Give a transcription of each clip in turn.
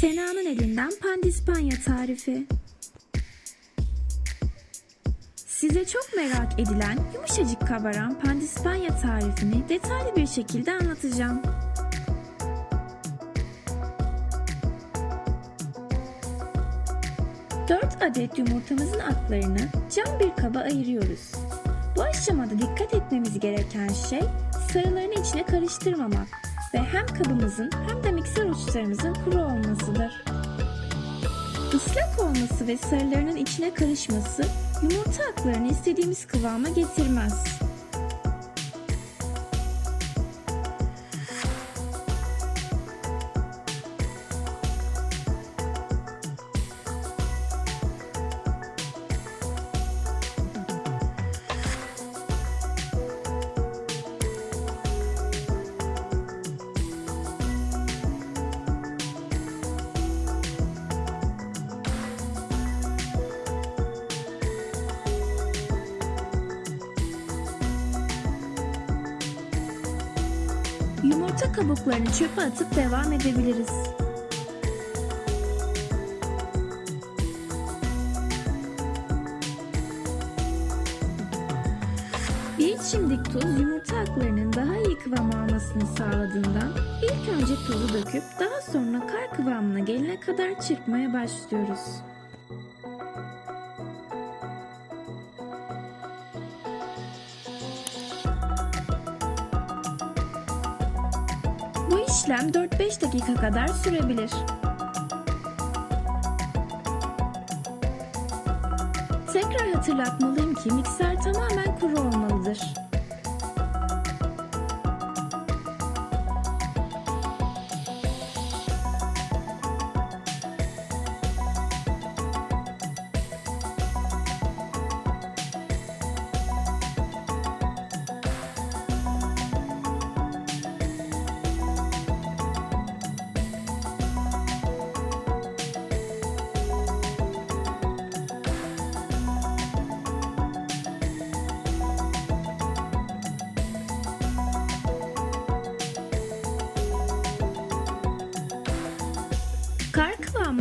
Sena'nın elinden pandispanya tarifi. Size çok merak edilen yumuşacık kabaran pandispanya tarifini detaylı bir şekilde anlatacağım. Dört adet yumurtamızın aklarını cam bir kaba ayırıyoruz. Bu aşamada dikkat etmemiz gereken şey sarılarını içine karıştırmamak ve hem kabımızın hem de mikser uçlarımızın kuru olmasıdır. Islak olması ve sarılarının içine karışması yumurta aklarını istediğimiz kıvama getirmez. Yumurta kabuklarını çöpe atıp devam edebiliriz. Bir çimdik tuz yumurta aklarının daha iyi kıvam almasını sağladığından ilk önce tuzu döküp daha sonra kar kıvamına gelene kadar çırpmaya başlıyoruz. İşlem 4-5 dakika kadar sürebilir. Tekrar hatırlatmalıyım ki mikser tamamen kuru olmalıdır.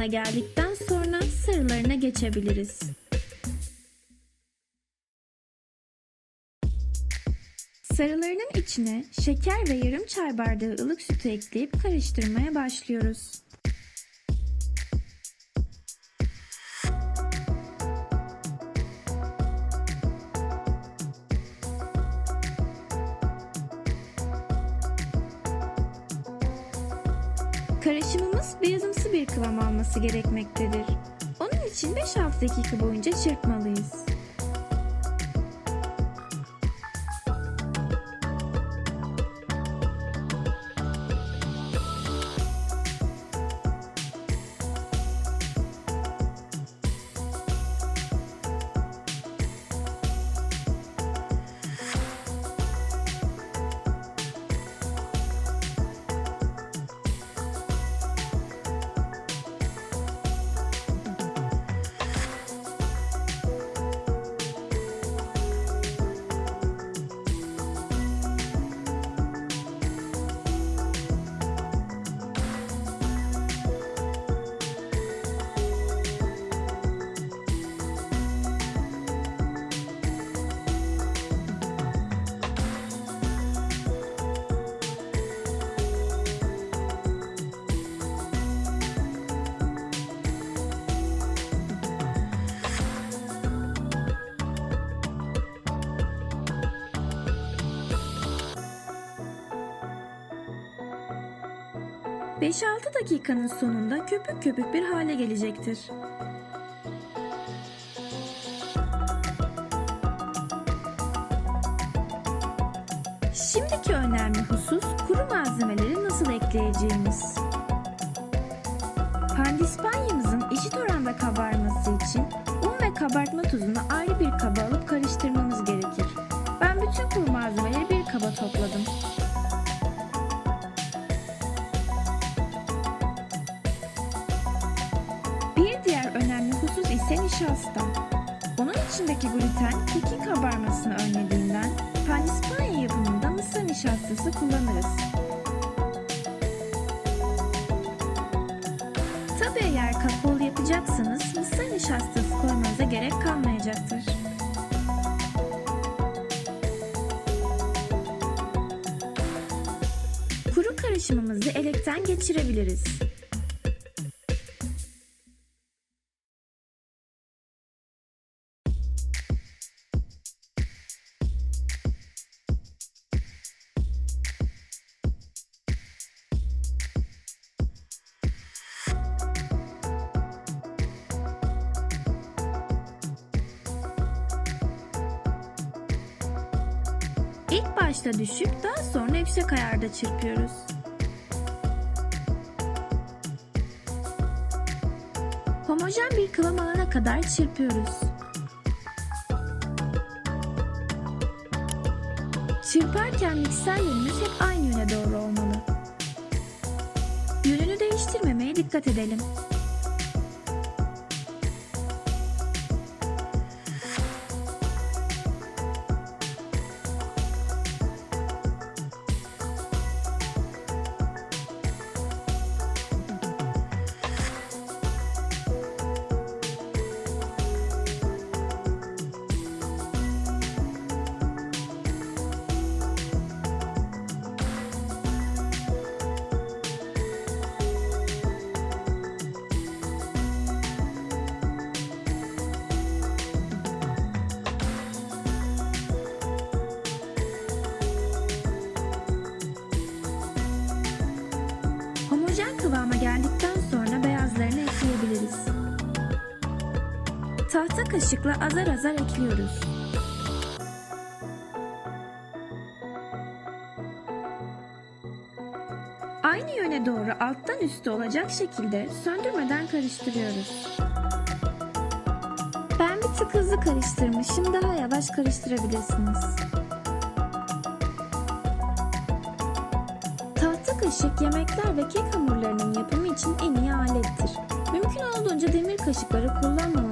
Kar kıvamına geldikten sonra sarılarına geçebiliriz. Sarılarının içine şeker ve yarım çay bardağı ılık sütü ekleyip karıştırmaya başlıyoruz. Karışımımız beyazımsı bir kıvam alması gerekmektedir. Onun için 5-6 dakika boyunca çırpmalıyız. ...5-6 dakikanın sonunda köpük köpük bir hale gelecektir. Şimdiki önemli husus kuru malzemeleri nasıl ekleyeceğimiz. Pandispanyamızın eşit oranda kabarması için un ve kabartma tuzunu ayrı bir kaba alıp karıştırmamız gerekir. Ben bütün kuru malzemeleri nişasta. Onun içindeki gluten kekin kabarmasını önlediğinden pandispanya yapımında mısır nişastası kullanırız. Tabii eğer kakaolu yapacaksanız mısır nişastası koymanıza gerek kalmayacaktır. Kuru karışımımızı elekten geçirebiliriz. İlk başta düşük, daha sonra yüksek ayarda çırpıyoruz. Homojen bir kıvam alana kadar çırpıyoruz. Çırparken mikser yönümüz hep aynı yöne doğru olmalı. Yönünü değiştirmemeye dikkat edelim. Kaşıkla azar azar ekliyoruz. Aynı yöne doğru alttan üste olacak şekilde söndürmeden karıştırıyoruz. Ben bir tık hızlı karıştırmışım, daha yavaş karıştırabilirsiniz. Tahta kaşık yemekler ve kek hamurlarının yapımı için en iyi alettir. Mümkün olduğunca demir kaşıkları kullanmamamız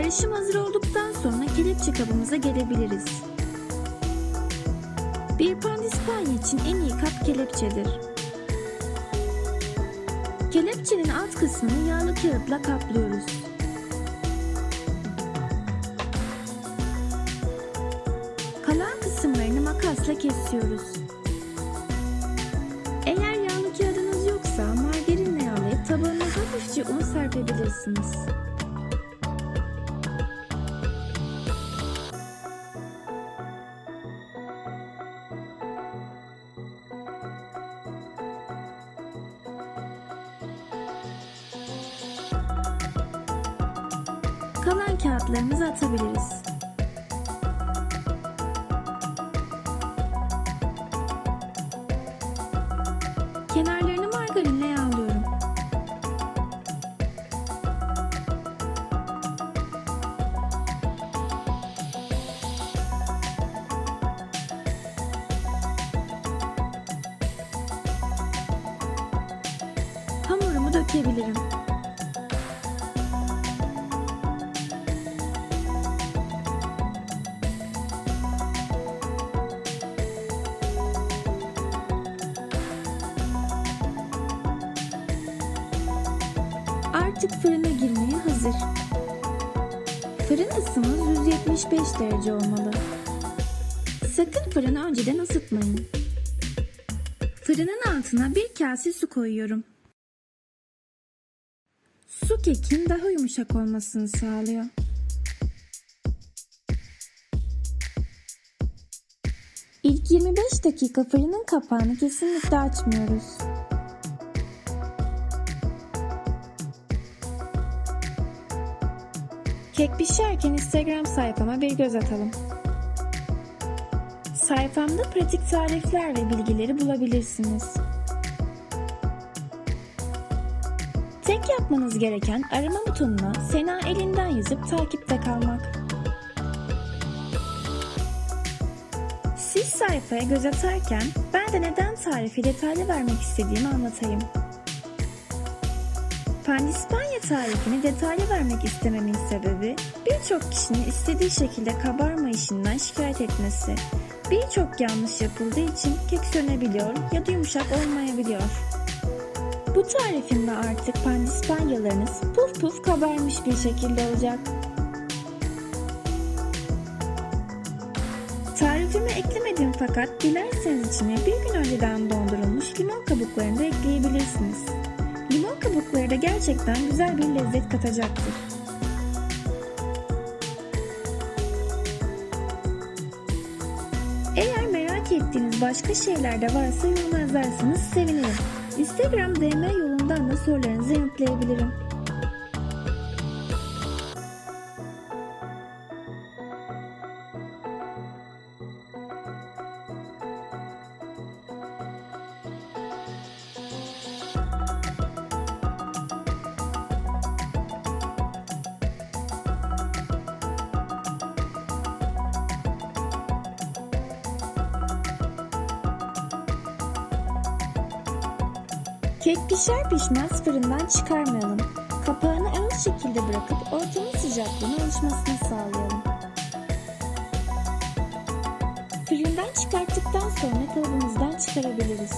Karışım hazır olduktan sonra kelepçe kabımıza gelebiliriz. Bir pandispanya için en iyi kap kelepçedir. Kelepçenin alt kısmını yağlı kağıtla kaplıyoruz. Kalan kısımlarını makasla kesiyoruz. Eğer yağlı kağıdınız yoksa margarinle yağlayıp tabanına hafifçe un serpebilirsiniz. kalan kağıtlarımızı atabiliriz. Kenarlarını margarinle yağlıyorum. Hamurumu dökebilirim. Olmalı. Sakın fırını önceden ısıtmayın. Fırının altına bir kase su koyuyorum. Su kekin daha yumuşak olmasını sağlıyor. İlk 25 dakika fırının kapağını kesinlikle açmıyoruz. Kek pişerken Instagram sayfama bir göz atalım. Sayfamda pratik tarifler ve bilgileri bulabilirsiniz. Tek yapmanız gereken arama butonuna Sena elinden yazıp takipte kalmak. Siz sayfaya göz atarken ben de neden tarifi detaylı vermek istediğimi anlatayım. Pandispanya tarifini detaylı vermek istememin sebebi birçok kişinin istediği şekilde kabarma işinden şikayet etmesi. Birçok yanlış yapıldığı için kek sönebiliyor ya da yumuşak olmayabiliyor. Bu tarifimle artık pandispanyalarınız puf puf kabarmış bir şekilde olacak. Tarifime eklemedim fakat dilerseniz içine bir gün önceden dondurulmuş limon kabuklarını da ekleyebilirsiniz. Kabukları da gerçekten güzel bir lezzet katacaktır. Eğer merak ettiğiniz başka şeyler de varsa yorum yazarsanız sevinirim. Instagram DM yolundan da sorularınızı yanıtlayabilirim. Kek pişer pişmez fırından çıkarmayalım. Kapağını ön şekilde bırakıp ortamın sıcaklığına oluşmasını sağlayalım. Fırından çıkarttıktan sonra kalıbımızdan çıkarabiliriz.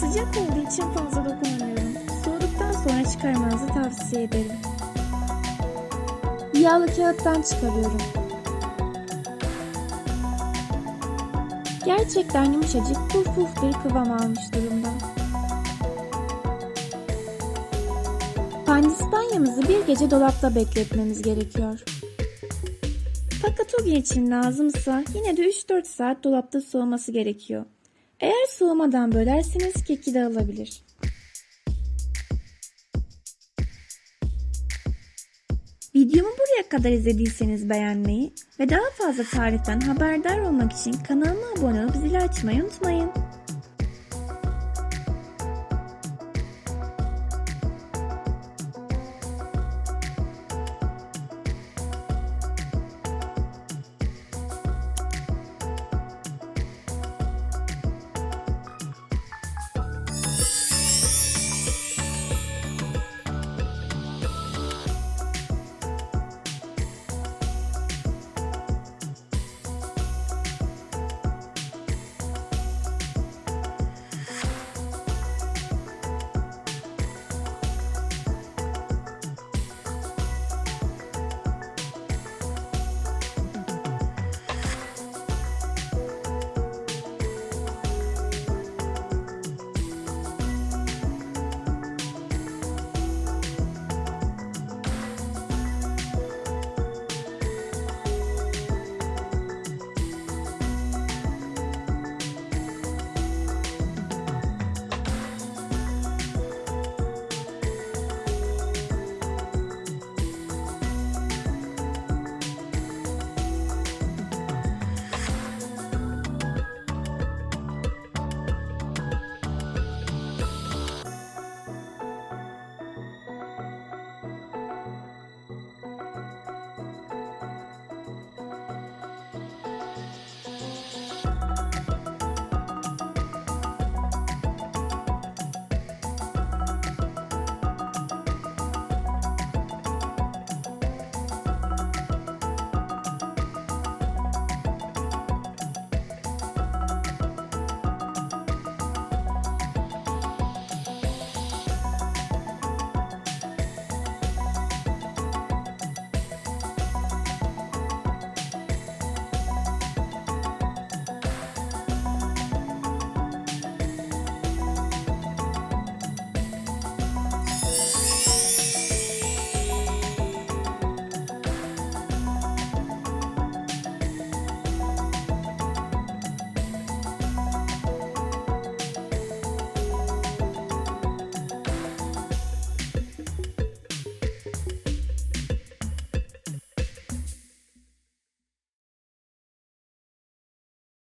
Sıcak olduğu için fazla dokunamıyorum. Soğuduktan sonra çıkarmanızı tavsiye ederim. Yağlı kağıttan çıkarıyorum. Gerçekten yumuşacık puf puf bir kıvam almış durumda. Pandispanyamızı bir gece dolapta bekletmemiz gerekiyor. Fakat o gün için lazımsa yine de 3-4 saat dolapta soğuması gerekiyor. Eğer soğumadan bölerseniz keki dağılabilir. Videomu buraya kadar izlediyseniz beğenmeyi ve daha fazla tariften haberdar olmak için kanalıma abone olup zili açmayı unutmayın.